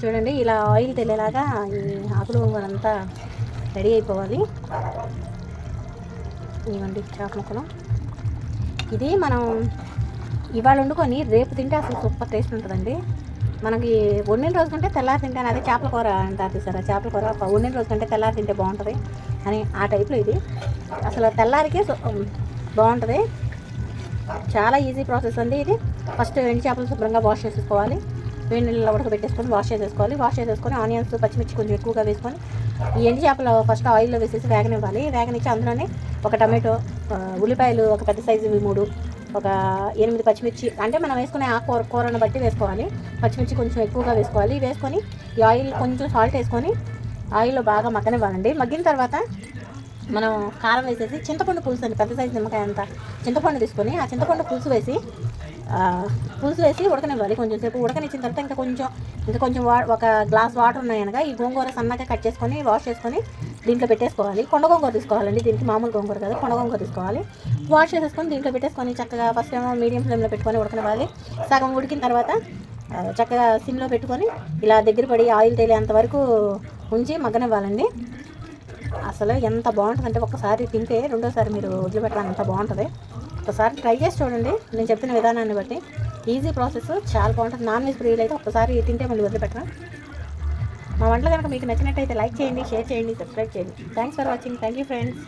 చూడండి ఇలా ఆయిల్ తెలియలాగా ఈ ఆకులు అంతా రెడీ అయిపోవాలి. ఇవ్వండి చేప ముక్కలు. ఇది మనం ఇవాళ వండుకొని రేపు తింటే అసలు సూపర్ టేస్ట్ ఉంటుందండి. మనకి వండిన రోజు కంటే తెల్లారి తింటే అదే చేపల కూర అంటారు చూసారా? చేపల కూర వండిన రోజు కంటే తెల్లారి తింటే బాగుంటుంది అని ఆ టైప్లో ఇది. అసలు తెల్లారికే బాగుంటుంది. చాలా ఈజీ ప్రాసెస్ అండి ఇది. ఫస్ట్ ఎండు చేపలు శుభ్రంగా వాష్ చేసేసుకోవాలి. వేడి నీళ్ళలో ఉడకబెట్టేసుకొని వాష్ చేసేసుకోవాలి. వాష్ చేసేసుకొని ఆనియన్స్ పచ్చిమిర్చి కొంచెం ఎక్కువగా వేసుకొని ఈ ఎండి చేపలు ఫస్ట్ ఆయిల్లో వేసేసి వేగనివ్వాలి. వేగనిచ్చి అందులోనే ఒక టమాటో ఉల్లిపాయలు ఒక పెద్ద సైజు మూడు ఒక ఎనిమిది పచ్చిమిర్చి అంటే మనం వేసుకునే ఆ కూర కూరను బట్టి వేసుకోవాలి. పచ్చిమిర్చి కొంచెం ఎక్కువగా వేసుకోవాలి. వేసుకొని ఈ ఆయిల్ కొంచెం సాల్ట్ వేసుకొని ఆయిల్లో బాగా మగ్గనివ్వాలండి. మగ్గిన తర్వాత మనం కారం వేసేసి చింతపండు పులుసు అండి పెద్ద సైజు నిమ్మకాయ అంతా. చింతపండు తీసుకొని ఆ చింతపండు పులుసు వేసి పులుసు వేసి ఉడకనివ్వాలి. కొంచెం సేపు ఉడకనిచ్చిన తర్వాత ఇంకా కొంచెం ఇంకా కొంచెం వా ఒక గ్లాస్ వాటర్ ఉన్నాయనగా ఈ గోంగూర సన్నగా కట్ చేసుకొని వాష్ చేసుకొని దీంట్లో పెట్టేసుకోవాలి. కొండ గోంగూర తీసుకోవాలండి దీనికి మామూలు గోంగూర కదా కొండ గోంగూర తీసుకోవాలి. వాష్ చేసేసుకొని దీంట్లో పెట్టేసుకొని చక్కగా ఫస్ట్ ఏమో మీడియం ఫ్లేమ్లో పెట్టుకొని ఉడకనివ్వాలి. సగం ఉడికిన తర్వాత చక్కగా సిమ్లో పెట్టుకొని ఇలా దగ్గర పడి ఆయిల్ తేలేంత వరకు ఉంచి మగ్గనివ్వాలండి. అసలు ఎంత బాగుంటుందంటే ఒక్కసారి తింటే రెండోసారి మీరు వదిలిపెట్టాలి అంత బాగుంటుంది. ఒకసారి ట్రై చేసి చూడండి. నేను చెప్పిన విధానాన్ని బట్టి. ఈజీ ప్రాసెస్ చాలా బాగుంటుంది. నాన్ వెజ్ ప్రియులు అయితే ఒకసారి తింటే మళ్ళీ వదిలిపెట్టరా మా వంటలు కనుక మీకు నచ్చినట్టయితే లైక్ చేయండి షేర్ చేయండి సబ్స్క్రైబ్ చేయండి. Thanks for watching thank you friends